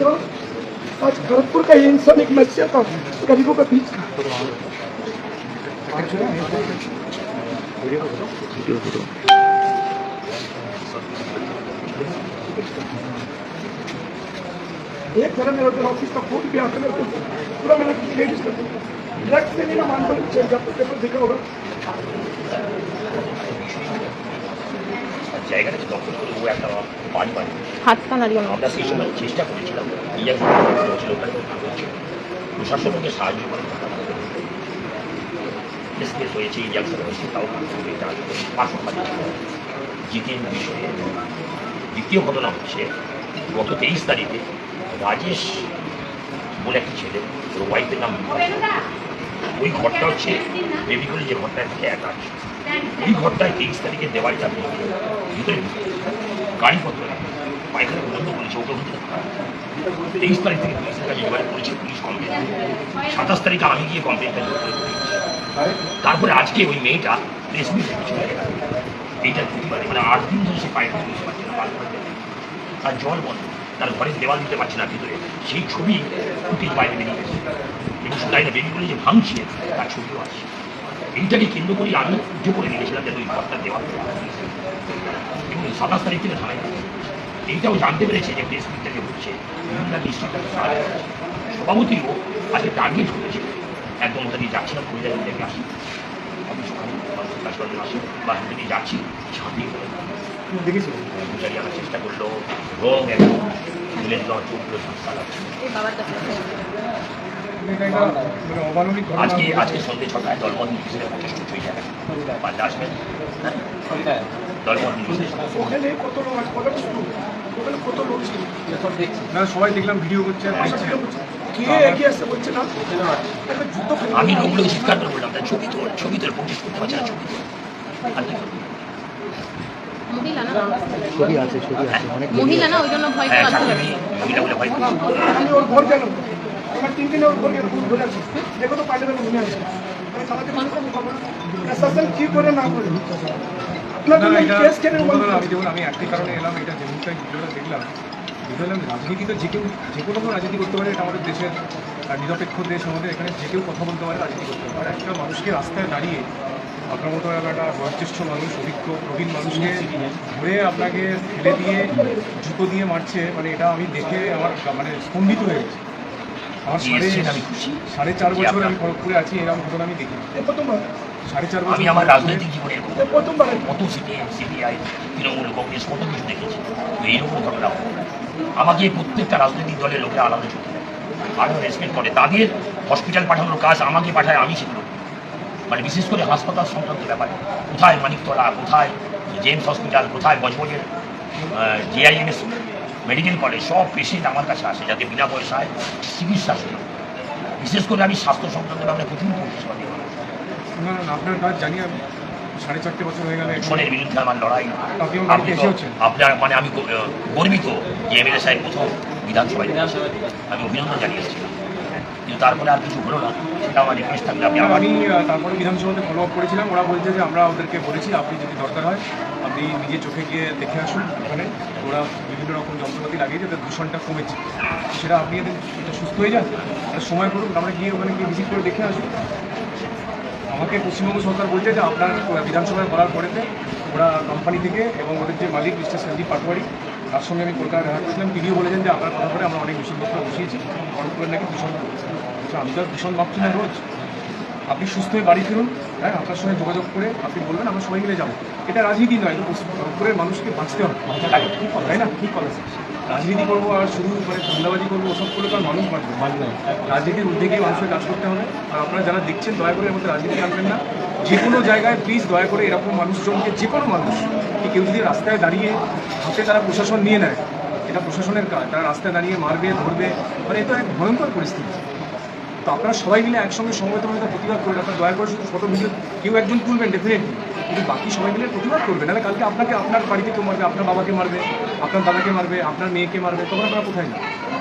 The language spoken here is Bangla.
का आज खड़गपुर का ये इंसान एक मैसेज था गरीबों के बीच एक जरा मेरे को ऑफ़िस का फ़ोन भी आता मेरे को पूरा मेरा लेडीज़ का ड्रग्स से नहीं ना मान पर चेंज आपको पेपर देखा होगा জায়গাটা করে ও একটা আমরা সেই সময় চেষ্টা করেছিলাম ইয়ার লোকাল প্রশাসন ওকে সাহায্য করে কেস কেস হয়েছে হয়েছে তাও এটা বিষয়ে দ্বিতীয় ঘটনা হচ্ছে গত তেইশ তারিখে রাজেশ বলে একটা ছেলে ওর ওয়াইফের নাম ওই ঘরটা হচ্ছে বেবিগুলি যে ঘরটা থেকে একা আছে। ওই ঘরটায় তেইশ তারিখে দেওয়ালটা ভেঙে ভিতরে গাড়িপত্র পায়খানা বন্ধ করেছে ওকে ভিতরে তেইশ তারিখ থেকে পুলিশের কাছে এবারে করেছে পুলিশ কমপ্লেন সাতাশ তারিখে আমি গিয়ে কমপ্লেনটা তারপরে আজকে ওই মেয়েটা প্রেস মিট রেখেছিল এইটা প্রতিবাদে মানে আট দিন ধরে সে পায়খানা বুঝতে পারছে না তার জল বন্ধ, তার ঘরের দেওয়াল দিতে পারছে না ভিতরে। সেই ছবি ফুটেজ বাইরে বেরিয়ে গেছে। এবং শুধু তাই না বেবিগুলি যে ভাঙছে, তার ছবিও আছে এইটাকে কেন্দ্র করে আমি পুজো করে রেখেছিলাম যাতে ওই ঘরটা দেওয়া এবং সাতাশ তারিখ থেকে থানায় এইটাও জানতে পেরেছে যে প্রেস মিটটাকে হচ্ছে। বিভিন্ন ডিস্ট্রিক্টটাকে সভাপতিও আজকে টার্গেট করেছে। একদম ওটা দিয়ে যাচ্ছিলাম করে যাবেন দেখে আসি। আমি সকালে আসি বা ওটা দিয়ে যাচ্ছি দেখেছি পূজারি আমার চেষ্টা করল রং একদম চোখগুলো লাগছে মানে আজকে আজকে সন্ধ্যে ছটায় দলমত নিউজের প্রচেষ্ট হয়ে যাবে পাল্টে আসবেন হ্যাঁ? দলমত নিউজে। ওখানে কত লোক আছে কত লোক ওখানে কত লোক ছিল না সবাই দেখলাম ভিডিও করছে একটা জুতো ফেলে আমি লোকগুলোকে চিৎকার করে বললাম তাই ছবি তোল ছবি তোল প্রোটেস্ট করতে পারছে না ছবি তোল আর কি? করব? মহিলা না ছবি আছে ছবি আছে অনেক মহিলা না ওই জন্য ভয় হ্যাঁ আমি মহিলা বলে ভয় আমার তিন দিনে ওর ঘর গেল ঘুরে আসি দেখো তো পাল্টে ঘুরে আসি আমি তাহলে প্রশাসন কি করে না করে? আপনার জন্য কেস কেন আমি যেমন আমি একটি কারণে এলাম এটা যে মুহূর্তে ভিডিওটা দেখলাম। বুঝলাম রাজনীতি তো যে কেউ যে কোনো রাজনীতি করতে পারে এটা আমাদের দেশের আর নিরপেক্ষ দেশ আমাদের এখানে যে কেউ কথা বলতে পারে রাজনীতি করতে পারে। একটা মানুষকে রাস্তায় দাঁড়িয়ে আপনার মতো একটা বয়োজ্যেষ্ঠ মানুষ অভিজ্ঞ প্রবীণ মানুষকে ধরে আপনাকে ফেলে দিয়ে জুতো দিয়ে মারছে মানে এটা আমি দেখে আমার মানে স্তম্ভিত হয়ে গেছে। আমার সাড়ে আমি খুশি। সাড়ে চার বছর আমি খড়গপুরে আছি এরকম ঘটনা আমি দেখি প্রথমবার। সাড়ে চার বছর আমি আমার রাজনৈতিক জীবনে প্রথমবার। কত সিপিএম সিপিআই তৃণমূল কংগ্রেস কত কিছু দেখেছি। এইরকম ঘটনা আমাকে প্রত্যেকটা রাজনৈতিক দলের লোকেরা আলাদা চোখে। আলাদা রেসপেক্ট করে। তাদের হসপিটাল পাঠানোর কাজ আমাকে পাঠায় আমি সেগুলো মানে বিশেষ করে হাসপাতাল সংক্রান্ত ব্যাপারে। কোথায় মানিকতলা কোথায় জেমস হসপিটাল কোথায় বজবজের জিআইএমএস মেডিকেল কলেজ সব পেশেন্ট আমার কাছে আসে যাতে বিনা পয়সায় চিকিৎসা সুযোগ বিশেষ করে আমি স্বাস্থ্য সংক্রান্ত ব্যাপারে প্রচুর পরিষেবা দিই আপনার কাজ জানি আমি সাড়ে চারটে বছর হয়ে গেলে দূষণের বিরুদ্ধে আমার লড়াই। আপনি আমার। আপনার মানে আমি গর্বিত যে এমএলএ সাহেব প্রথম বিধানসভায়। আমি অভিনন্দন জানিয়েছিলাম। কিন্তু তারপরে আর কিছু হলো না সেটা আমার রিকোয়েস্ট থাকলে আপনি আমার আমি তারপরে বিধানসভাতে ফলো আপ করেছিলাম। ওরা বলছে যে আমরা ওদেরকে বলেছি আপনি যদি দরকার হয় আপনি নিজে চোখে গিয়ে দেখে আসুন। ওখানে ওরা বিভিন্ন রকম যন্ত্রপাতি লাগিয়ে যাতে দূষণটা কমেছে। সেটা আপনি যদি এটা সুস্থ হয়ে যান সময় করুন, আমরা গিয়ে ওখানে গিয়ে ভিজিট করে দেখে আসুন আমাকে পশ্চিমবঙ্গ সরকার বলছে যে আপনার বিধানসভায় বলার পরেতে ওরা কোম্পানি থেকে এবং ওদের যে মালিক মিস্টার সঞ্জীব পাটোয়ারি, তার সঙ্গে আমি কলকাতায় দেখা করছিলাম। তিনিও বলেছেন যে আপনার কথা করে আমরা অনেক দূষণপত্র বসিয়েছি খড়গপুরের নাকি দূষণ তো আমি তো দূষণ ভাবছি না রোজ। আপনি সুস্থ হয়ে বাড়ি ফিরুন হ্যাঁ আপনার সঙ্গে যোগাযোগ করে আপনি বলবেন আমরা সবাই মিলে যাব। এটা রাজনীতি নয় খড়গপুরের মানুষকে বাঁচতে হবে। তাই না? ঠিক কথা রাজনীতি করব আর শুধু মানে ধন্দাবাজি করব ওসব করলে তো আর মানুষ বাঁচবে। বাঁচবে রাজনীতির উদ্যোগেই মানুষের কাজ করতে হবে। আর আপনারা যারা দেখছেন দয়া করে মধ্যে রাজনীতি আনবেন না। যে কোনো জায়গায় প্লিজ দয়া করে এরকম মানুষজনকে যে কোনো মানুষ কি কেউ যদি রাস্তায় দাঁড়িয়ে হাতে তারা প্রশাসন নিয়ে নেয় এটা প্রশাসনের কাজ। তারা রাস্তায় দাঁড়িয়ে মারবে ধরবে মানে এটা এক ভয়ঙ্কর পরিস্থিতি। তো আপনারা সবাই মিলে একসঙ্গে হয়ে প্রতিবাদ করবেন আপনার দয়া করে শুধু ফটো ভিডিও কেউ একজন তুলবেন ডেফিনেটলি কিন্তু বাকি সবাই মিলে প্রতিবাদ করবেন। নাহলে কালকে আপনাকে আপনার বাড়িতে কেউ মারবে, আপনার বাবাকে মারবে, আপনার দাদাকে মারবে, আপনার মেয়েকে মারবে, তখন আপনারা কোথায় যাবেন?